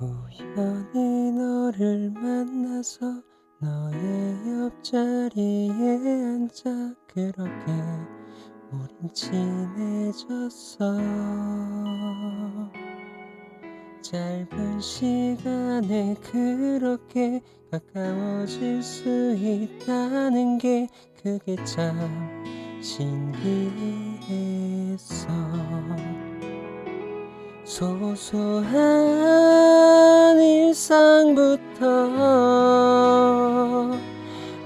우연히 너를 만나서 너의 옆자리에 앉아 그렇게 우린 친해졌어 짧은 시간에 그렇게 가까워질 수 있다는 게 그게 참 신기했어 소소한 일상부터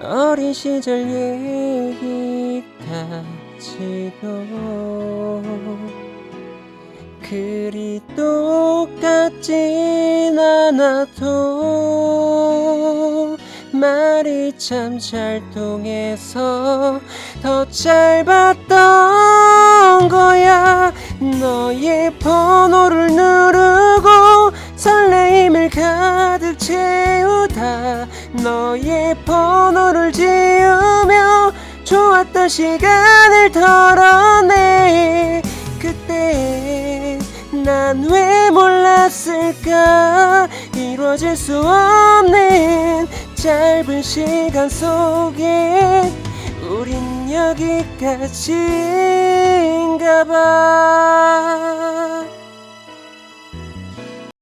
어린 시절 얘기까지도 그리 똑같진 않아도 말이 참 잘 통해서 더 짧았던 거야. 너의 번호를 누르고 설레임을 가득 채우다. 너의 번호를 지우며 좋았던 시간을 털어내 난 왜 몰랐을까? 이루어질 수 없는 짧은 시간 속에 우린 여기까지인가 봐